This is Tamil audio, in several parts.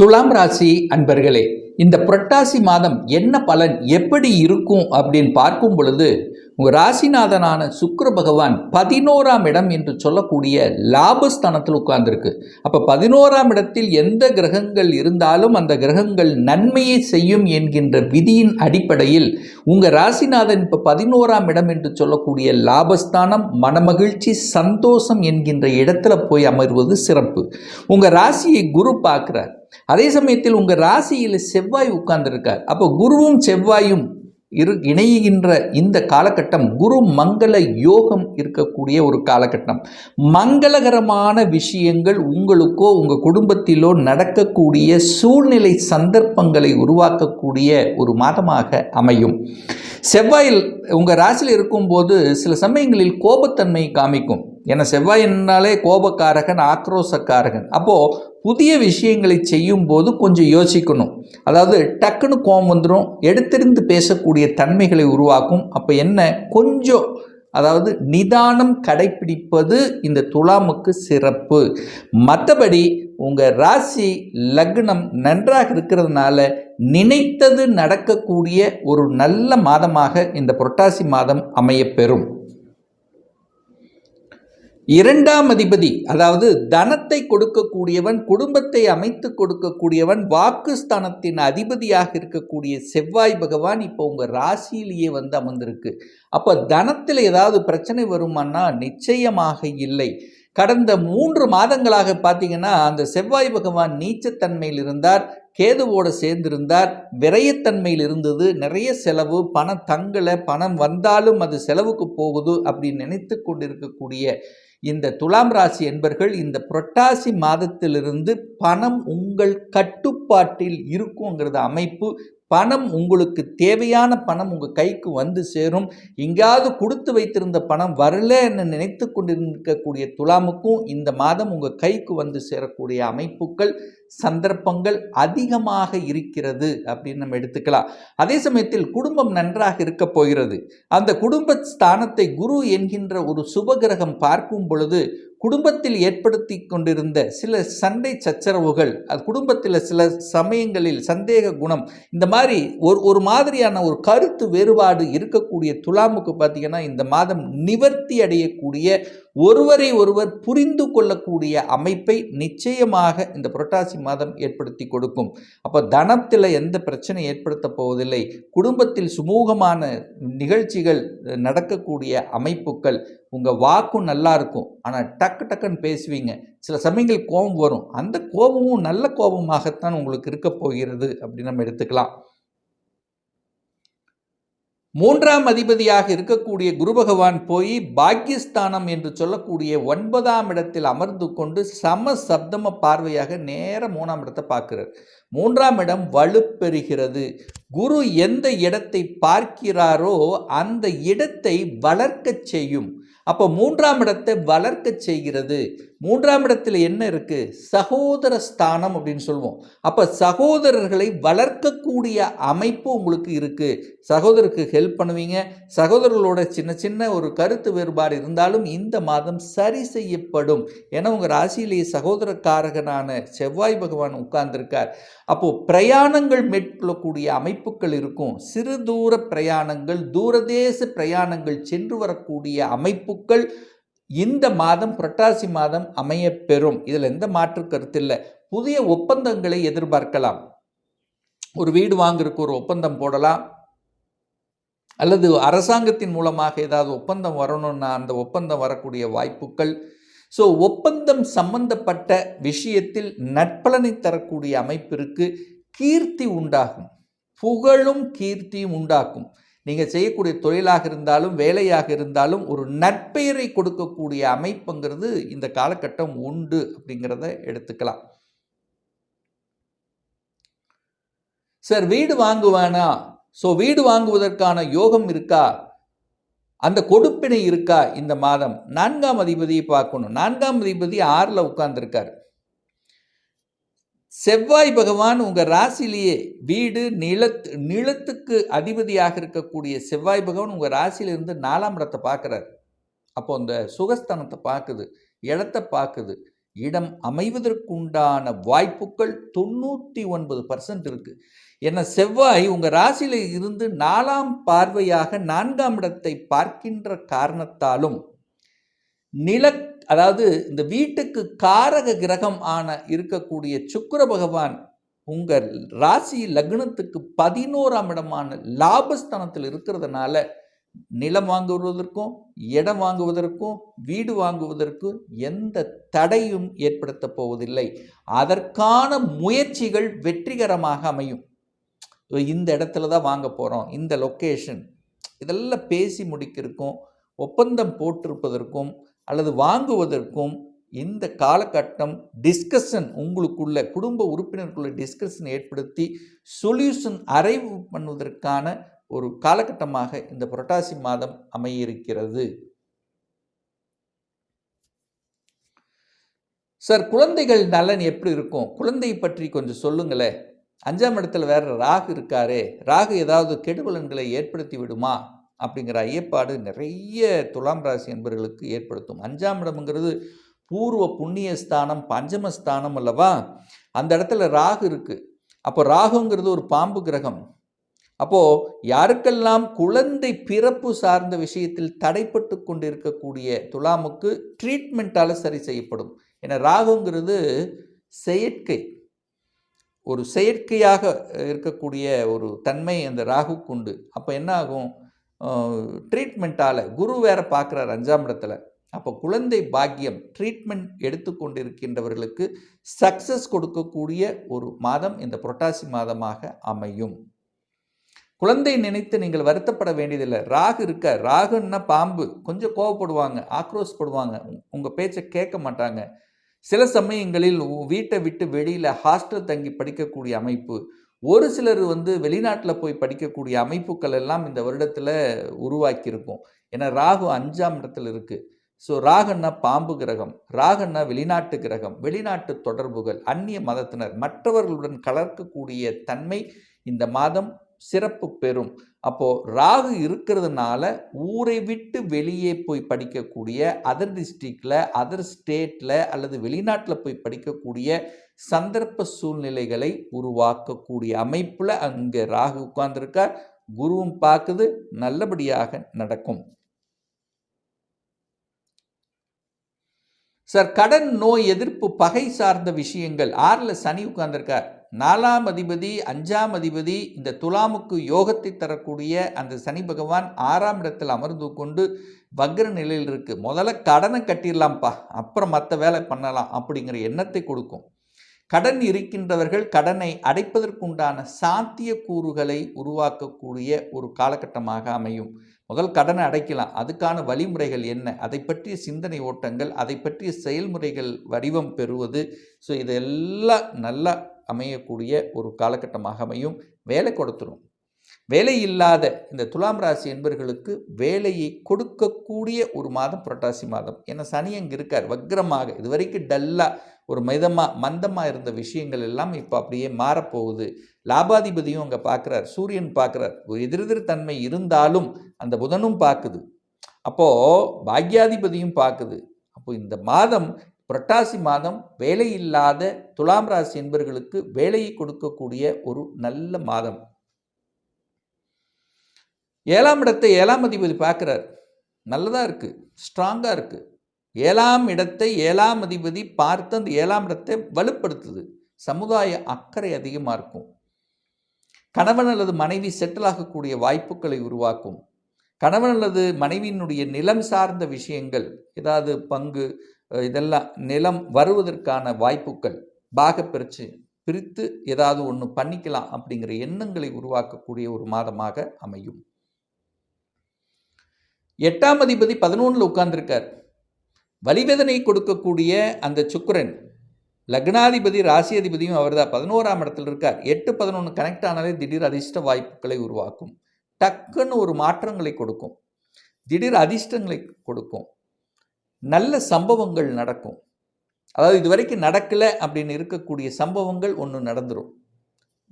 துலாம் ராசி அன்பர்களே இந்த புரட்டாசி மாதம் என்ன பலன் எப்படி இருக்கும் அப்படின்னு பார்க்கும் பொழுது உங்கள் ராசிநாதனான சுக்கர பகவான் பதினோராம் இடம் என்று சொல்லக்கூடிய லாபஸ்தானத்தில் உட்கார்ந்துருக்கு. அப்போ பதினோராம் இடத்தில் எந்த கிரகங்கள் இருந்தாலும் அந்த கிரகங்கள் நன்மையை செய்யும் என்கின்ற விதியின் அடிப்படையில் உங்கள் ராசிநாதன் இப்போ பதினோராம் இடம் என்று சொல்லக்கூடிய லாபஸ்தானம் மனமகிழ்ச்சி சந்தோஷம் என்கின்ற இடத்துல போய் அமர்வது சிறப்பு. உங்கள் ராசியை குரு பார்க்குறார். அதே சமயத்தில் உங்கள் ராசியில் செவ்வாய் உட்கார்ந்துருக்கார். அப்போ குருவும் செவ்வாயும் இரு இணைகின்ற இந்த காலகட்டம் குரு மங்கள யோகம் இருக்கக்கூடிய ஒரு காலகட்டம். மங்களகரமான விஷயங்கள் உங்களுக்கோ உங்கள் குடும்பத்திலோ நடக்கக்கூடிய சூழ்நிலை சந்தர்ப்பங்களை உருவாக்கக்கூடிய ஒரு மாதமாக அமையும். செவ்வாயில் உங்கள் ராசியில் இருக்கும்போது சில சமயங்களில் கோபத்தன்மை காமிக்கும். ஏன்னா செவ்வாய்ன்னாலே கோபக்காரகன் ஆக்ரோசக்காரகன். அப்போது புதிய விஷயங்களை செய்யும் போது கொஞ்சம் யோசிக்கணும். அதாவது டக்குன்னு கோபம் வந்துடும் எடுத்திருந்து பேசக்கூடிய தன்மைகளை உருவாக்கும். அப்போ என்ன? கொஞ்சம் அதாவது நிதானம் கடைப்பிடிப்பது இந்த துலாமுக்கு சிறப்பு. மற்றபடி உங்கள் ராசி லக்னம் நன்றாக இருக்கிறதுனால நினைத்தது நடக்கக்கூடிய ஒரு நல்ல மாதமாக இந்த புரட்டாசி மாதம் அமையப்பெறும். இரண்டாம் அதிபதி அதாவது தனத்தை கொடுக்கக்கூடியவன் குடும்பத்தை அமைத்து கொடுக்கக்கூடியவன் வாக்குஸ்தானத்தின் அதிபதியாக இருக்கக்கூடிய செவ்வாய் பகவான் இப்போ உங்கள் ராசியிலேயே வந்து அமர்ந்திருக்கு. அப்போ தனத்தில் ஏதாவது பிரச்சனை வருமானா? நிச்சயமாக இல்லை. கடந்த மூன்று மாதங்களாக பார்த்தீங்கன்னா அந்த செவ்வாய் பகவான் நீச்சத்தன்மையில் இருந்தார் கேதுவோடு சேர்ந்திருந்தார் விரயத்தன்மையில் இருந்தது நிறைய செலவு பணம் தங்கலை பணம் வந்தாலும் அது செலவுக்கு போகுது அப்படின்னு நினைத்து கொண்டிருக்கக்கூடிய இந்த துலாம் ராசி என்பர்கள் இந்த புரட்டாசி மாதத்திலிருந்து பணம் உங்கள் கட்டுப்பாட்டில் இருக்குங்கிறது அமைப்பு. பணம் உங்களுக்கு தேவையான பணம் உங்கள் கைக்கு வந்து சேரும். எங்கேயாவது கொடுத்து வைத்திருந்த பணம் வரல என்று நினைத்து கொண்டிருக்கக்கூடிய துலாமுக்கும் இந்த மாதம் உங்கள் கைக்கு வந்து சேரக்கூடிய அமைப்புகள். சந்தர்ப்பங்கள் அதிகமாக இருக்கிறது அப்படின்னு நம்ம எடுத்துக்கலாம். அதே சமயத்தில் குடும்பம் நன்றாக இருக்க போகிறது. அந்த குடும்ப ஸ்தானத்தை குரு என்கின்ற ஒரு சுபகிரகம் பார்க்கும் பொழுது குடும்பத்தில் ஏற்படுத்தி கொண்டிருந்த சில சண்டை சச்சரவுகள் அது குடும்பத்தில் சில சமயங்களில் சந்தேக குணம் இந்த மாதிரி ஒரு ஒரு மாதிரியான ஒரு கருத்து வேறுபாடு இருக்கக்கூடிய துலாமுக்கு பார்த்திங்கன்னா இந்த மாதம் நிவர்த்தி அடையக்கூடிய ஒருவரை ஒருவர் புரிந்து கொள்ளக்கூடிய அமைப்பை நிச்சயமாக இந்த புரட்டாசி மாதம் ஏற்படுத்தி கொடுக்கும். அப்போ தனத்தில் எந்த பிரச்சனை ஏற்படுத்த போவதில்லை. குடும்பத்தில் சுமூகமான நிகழ்ச்சிகள் நடக்கக்கூடிய அமைப்புகள் உங்கள் வாக்கும் நல்லா இருக்கும். ஆனால் டக்கு டக்குன்னு பேசுவீங்க. சில சமயங்கள் கோபம் வரும். அந்த கோபமும் நல்ல கோபமாகத்தான் உங்களுக்கு இருக்க போகிறது அப்படின்னு நம்ம எடுத்துக்கலாம். மூன்றாம் அதிபதியாக இருக்கக்கூடிய குரு பகவான் போய் பாக்கியஸ்தானம் என்று சொல்லக்கூடிய ஒன்பதாம் இடத்தில் அமர்ந்து கொண்டு சம சப்தம பார்வையாக நேர மூணாம் இடத்தை பார்க்கிறார். மூன்றாம் இடம் வலுப்பெறுகிறது. குரு எந்த இடத்தை பார்க்கிறாரோ அந்த இடத்தை வளர்க்க செய்யும். அப்போ மூன்றாம் இடத்தை வளர்க்க செய்கிறது. மூன்றாம் இடத்துல என்ன இருக்கு? சகோதர ஸ்தானம் அப்படின்னு சொல்லுவோம் அப்போ சகோதரர்களை வளர்க்கக்கூடிய அமைப்பு உங்களுக்கு இருக்கு. சகோதரருக்கு ஹெல்ப் பண்ணுவீங்க. சகோதரர்களோட சின்ன சின்ன ஒரு கருத்து வேறுபாடு இருந்தாலும் இந்த மாதம் சரி செய்யப்படும். ஏன்னா உங்கள் ராசியிலேயே சகோதரக்காரகனான செவ்வாய் பகவான் உட்கார்ந்திருக்கார். அப்போது பிரயாணங்கள் மேற்கொள்ளக்கூடிய அமைப்பு அமைப்புகள் இருக்கும். சிறு தூர பிரயாணங்கள் தூரதேச பிரயாணங்கள் சென்று வரக்கூடிய அமைப்புகள் இந்த மாதம் புரட்டாசி மாதம் அமைய பெறும் இதில் எந்த மாற்று கருத்து இல்லை. புதிய ஒப்பந்தங்களை எதிர்பார்க்கலாம். ஒரு வீடு வாங்குறதுக்கு ஒரு ஒப்பந்தம் போடலாம். அல்லது அரசாங்கத்தின் மூலமாக ஏதாவது ஒப்பந்தம் வரணும்னா அந்த ஒப்பந்தம் வரக்கூடிய வாய்ப்புகள். ஸோ ஒப்பந்தம் சம்பந்தப்பட்ட விஷயத்தில் நட்பலனை தரக்கூடிய அமைப்பிற்கு கீர்த்தி உண்டாகும். புகழும் கீர்த்தியும் உண்டாக்கும். நீங்கள் செய்யக்கூடிய தொழிலாக இருந்தாலும் வேலையாக இருந்தாலும் ஒரு நற்பெயரை கொடுக்கக்கூடிய அமைப்புங்கிறது இந்த காலகட்டம் உண்டு அப்படிங்கிறத எடுத்துக்கலாம். சார் வீடு வாங்குவானா? ஸோ வீடு வாங்குவதற்கான யோகம் இருக்கா? அந்த கொடுப்பினை இருக்கா இந்த மாதம்? நான்காம் அதிபதியை பார்க்கணும். நான்காம் அதிபதி ஆறில் உட்கார்ந்துருக்கார். செவ்வாய் பகவான் உங்கள் ராசிலேயே வீடு நிலத்து நிலத்துக்கு அதிபதியாக இருக்கக்கூடிய செவ்வாய் பகவான் உங்கள் ராசியிலிருந்து நாலாம் இடத்தை பார்க்குறாரு. அப்போ அந்த சுகஸ்தானத்தை பார்க்குது இடத்த பார்க்குது. இடம் அமைவதற்குண்டான வாய்ப்புகள் தொண்ணூற்றி ஒன்பது பர்சன்ட் இருக்குது ஏன்னா செவ்வாய் உங்கள் ராசியில் இருந்து நாலாம் பார்வையாக நான்காம் இடத்தை பார்க்கின்ற காரணத்தாலும் நில அதாவது இந்த வீட்டுக்கு காரக கிரகம் ஆன இருக்கக்கூடிய சுக்கர பகவான் உங்கள் ராசி லக்னத்துக்கு பதினோராம் இடமான லாபஸ்தானத்தில் இருக்கிறதுனால நிலம் வாங்குவதற்கும் இடம் வாங்குவதற்கும் வீடு வாங்குவதற்கும் எந்த தடையும் ஏற்படுத்த போவதில்லை. அதற்கான முயற்சிகள் வெற்றிகரமாக அமையும். இந்த இடத்துல தான் வாங்க போகிறோம் இந்த லொக்கேஷன் இதெல்லாம் பேசி முடிக்கிறதுக்கும் ஒப்பந்தம் போட்டிருப்பதற்கும் அல்லது வாங்குவதற்கும் இந்த காலகட்டம் டிஸ்கஷன் உங்களுக்குள்ள குடும்ப உறுப்பினருக்குள்ள டிஸ்கஷன் ஏற்படுத்தி சொல்யூஷன் அரைவு பண்ணுவதற்கான ஒரு காலகட்டமாக இந்த புரட்டாசி மாதம் அமையிருக்கிறது. சார் குழந்தைகள் நலன் எப்படி இருக்கும்? குழந்தை பற்றி கொஞ்சம் சொல்லுங்களேன். அஞ்சாம் இடத்துல வேற ராகு இருக்காரே. ராகு ஏதாவது கெடுபலன்களை ஏற்படுத்தி விடுமா? அப்படிங்கிற ஐயப்பாடு நிறைய துலாம் ராசி என்பவர்களுக்கு ஏற்படுத்தும். அஞ்சாம் இடம்ங்கிறது பூர்வ புண்ணிய ஸ்தானம் பஞ்சமஸ்தானம் அல்லவா? அந்த இடத்துல ராகு இருக்குது அப்போ ராகுங்கிறது ஒரு பாம்பு கிரகம். அப்போது யாருக்கெல்லாம் குழந்தை பிறப்பு சார்ந்த விஷயத்தில் தடைப்பட்டு கொண்டிருக்கக்கூடிய துலாமுக்கு ட்ரீட்மெண்ட்டால் சரி செய்யப்படும். ஏன்னா ராகுங்கிறது செயற்கை. ஒரு செயற்கையாக இருக்கக்கூடிய ஒரு தன்மை அந்த ராகுக்கு உண்டு. அப்போ என்ன ஆகும் ட்ரீட்மெண்ட்டால் குரு வேற பார்க்குறாரு அஞ்சாம் இடத்துல. அப்போ குழந்தை பாக்கியம் ட்ரீட்மெண்ட் எடுத்துக்கொண்டிருக்கின்றவர்களுக்கு சக்ஸஸ் கொடுக்கக்கூடிய ஒரு மாதம் இந்த புரட்டாசி மாதமாக அமையும். குழந்தை நினைத்து நீங்கள் வருத்தப்பட வேண்டியதில்லை. ராகு இருக்க ராகுன்னா பாம்பு. கொஞ்சம் கோவப்படுவாங்க ஆக்ரோஷப்படுவாங்க உங்கள் பேச்சை கேட்க மாட்டாங்க. சில சமயங்களில் வீட்டை விட்டு வெளியில் ஹாஸ்டல் தங்கி படிக்கக்கூடிய அமைப்பு ஒரு சிலர் வந்து வெளிநாட்டில் போய் படிக்கக்கூடிய அமைப்புகள் எல்லாம் இந்த வருடத்தில் உருவாக்கியிருக்கும். ஏன்னா ராகு அஞ்சாம் இடத்துல இருக்குது ஸோ ராகன்னா பாம்பு கிரகம் ராகன்னா வெளிநாட்டு கிரகம் வெளிநாட்டு தொடர்புகள் அந்நிய மதத்தினர் மற்றவர்களுடன் கலர்க்கக்கூடிய தன்மை இந்த மாதம் சிறப்பு பெறும். அப்போது ராகு இருக்கிறதுனால ஊரை விட்டு வெளியே போய் படிக்கக்கூடிய அதர் டிஸ்ட்ரிக்டில் அதர் ஸ்டேட்டில் அல்லது வெளிநாட்டில் போய் படிக்கக்கூடிய சந்தர்ப்ப சூழ்நிலைகளை உருவாக்கக்கூடிய அமைப்பில் அங்கே ராகு உட்கார்ந்துருக்கார். குருவும் பார்க்குது நல்லபடியாக நடக்கும். சார் கடன் நோய் எதிர்ப்பு பகை சார்ந்த விஷயங்கள். ஆறில் சனி உட்கார்ந்துருக்கார். நாலாம் அதிபதி அஞ்சாம் அதிபதி இந்த துலாமுக்கு யோகத்தை தரக்கூடிய அந்த சனி பகவான் ஆறாம் இடத்தில் அமர்ந்து கொண்டு வக்ர நிலையில் இருக்குது முதல்ல கடனை கட்டிடலாம்ப்பா அப்புறம் மற்ற வேலை பண்ணலாம் அப்படிங்கிற எண்ணத்தை கொடுக்கும். கடன் இருக்கின்றவர்கள் கடனை அடைப்பதற்குண்டான சாத்திய கூறுகளை உருவாக்கக்கூடிய ஒரு காலகட்டமாக அமையும். முதல் கடனை அடைக்கலாம். அதுக்கான வழிமுறைகள் என்ன? அதை பற்றிய சிந்தனை ஓட்டங்கள் அதை பற்றிய செயல்முறைகள் வடிவம் பெறுவது. ஸோ இதெல்லாம் நல்லா அமையக்கூடிய ஒரு காலகட்டமாக அமையும். வேலை கொடுத்துரும். வேலை இல்லாத இந்த துலாம் ராசி என்பர்களுக்கு வேலையை கொடுக்கக்கூடிய ஒரு மாதம் புரட்டாசி மாதம். ஏன்னா சனி அங்கே இருக்கார். வக்ரமாக இது வரைக்கும் டல்லாக ஒரு மிதமாக மந்தமாக இருந்த விஷயங்கள் எல்லாம் இப்போ அப்படியே மாறப்போகுது. லாபாதிபதியும் அங்கே பார்க்குறார் சூரியன் பார்க்குறார் ஒரு எதிரெதிர் தன்மை இருந்தாலும் அந்த புதனும் பார்க்குது அப்போது பாக்யாதிபதியும் பார்க்குது அப்போ இந்த மாதம் புரட்டாசி மாதம் வேலை இல்லாத துலாம் ராசி என்பவர்களுக்கு வேலையை கொடுக்கக்கூடிய ஒரு நல்ல மாதம். ஏழாம் இடத்தை ஏழாம் அதிபதி பார்க்குறார். நல்லதாக இருக்குது ஸ்ட்ராங்காக இருக்குது ஏழாம் இடத்தை ஏழாம் அதிபதி பார்த்து அந்த ஏழாம் இடத்தை வலுப்படுத்துது. சமுதாய அக்கறை அதிகமாக இருக்கும். கணவன் அல்லது மனைவி செட்டில் ஆகக்கூடிய வாய்ப்புகளை உருவாக்கும். கணவன் அல்லது மனைவியினுடைய நிலம் சார்ந்த விஷயங்கள் ஏதாவது பங்கு இதெல்லாம் நிலம் வருவதற்கான வாய்ப்புகள் பாக பிரித்து பிரித்து ஏதாவது ஒன்று பண்ணிக்கலாம் அப்படிங்கிற எண்ணங்களை உருவாக்கக்கூடிய ஒரு மாதமாக அமையும். எட்டாம் அதிபதி பதினொன்றில் உட்கார்ந்துருக்கார். வலிவேதனை கொடுக்கக்கூடிய அந்த சுக்கரன் லக்னாதிபதி ராசி அதிபதியும் அவர் தான் பதினோராம் இடத்துல இருக்கார். எட்டு பதினொன்று கனெக்ட் ஆனாலே திடீர் அதிர்ஷ்ட வாய்ப்புகளை உருவாக்கும். டக்குன்னு ஒரு மாற்றங்களை கொடுக்கும். திடீர் அதிர்ஷ்டங்களை கொடுக்கும். நல்ல சம்பவங்கள் நடக்கும். அதாவது இது வரைக்கும் நடக்கலை அப்படின்னு இருக்கக்கூடிய சம்பவங்கள் ஒன்று நடந்துடும்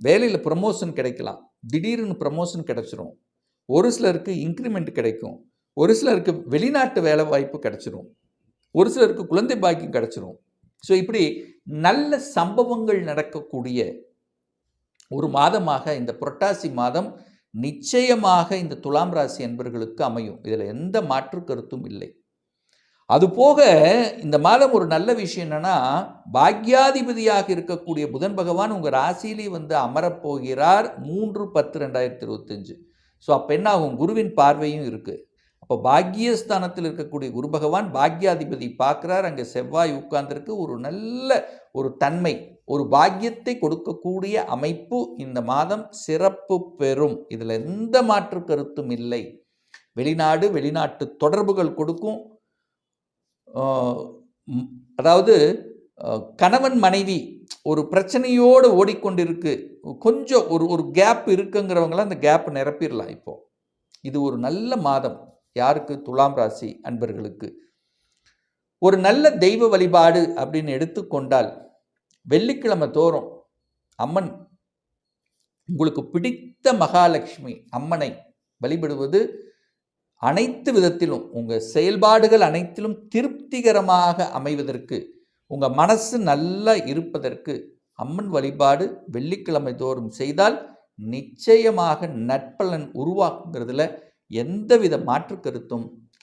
வேலையில் ப்ரமோஷன் கிடைக்கலாம். திடீர்னு ப்ரமோஷன் கிடைச்சிரும். ஒரு சிலருக்கு இன்க்ரிமெண்ட் கிடைக்கும். ஒரு சிலருக்கு வெளிநாட்டு வேலை வாய்ப்பு கிடைச்சிரும். ஒரு சிலருக்கு குழந்தை பாக்கியம் கிடைச்சிரும். ஸோ இப்படி நல்ல சம்பவங்கள் நடக்கக்கூடிய ஒரு மாதமாக இந்த புரட்டாசி மாதம் நிச்சயமாக இந்த துலாம் ராசி என்பர்களுக்கு அமையும். இதில் எந்த மாற்று கருத்தும் இல்லை. அதுபோக இந்த மாதம் ஒரு நல்ல விஷயம் என்னென்னா பாக்யாதிபதியாக இருக்கக்கூடிய புதன் பகவான் உங்கள் ராசியிலே வந்து அமரப்போகிறார் மூன்று பத்து ரெண்டாயிரத்தி இருபத்தஞ்சு. ஸோ அப்போ என்ன ஆகும்? குருவின் பார்வையும் இருக்குது அப்போ பாக்கியஸ்தானத்தில் இருக்கக்கூடிய குரு பகவான் பாக்யாதிபதி பார்க்குறார். அங்கே செவ்வாய் உட்கார்ந்துருக்கு. ஒரு நல்ல ஒரு தன்மை ஒரு பாக்கியத்தை கொடுக்கக்கூடிய அமைப்பு இந்த மாதம் சிறப்பு பெறும். இதில் எந்த மாற்று கருத்தும் இல்லை. வெளிநாடு வெளிநாட்டு தொடர்புகள் கொடுக்கும். அதாவது கணவன் மனைவி ஒரு பிரச்சனையோடு ஓடிக்கொண்டிருக்கு. கொஞ்சம் ஒரு ஒரு கேப் இருக்குங்கிறவங்களாம் அந்த கேப் நிரப்பிடலாம் இப்போது இது ஒரு நல்ல மாதம். யாருக்கு? துலாம் ராசி அன்பர்களுக்கு. ஒரு நல்ல தெய்வ வழிபாடு அப்படின்னு எடுத்துக்கொண்டால் வெள்ளிக்கிழமை தோறும் அம்மன் உங்களுக்கு பிடித்த மகாலட்சுமி அம்மனை வழிபடுவது அனைத்து விதத்திலும் உங்கள் செயல்பாடுகள் அனைத்திலும் திருப்திகரமாக அமைவதற்கு உங்கள் மனசு நல்லா இருப்பதற்கு அம்மன் வழிபாடு வெள்ளிக்கிழமை தோறும் செய்தால் நிச்சயமாக நற்பலன் உருவாக்குங்கிறதுல எந்தவித மாற்று கருத்தும்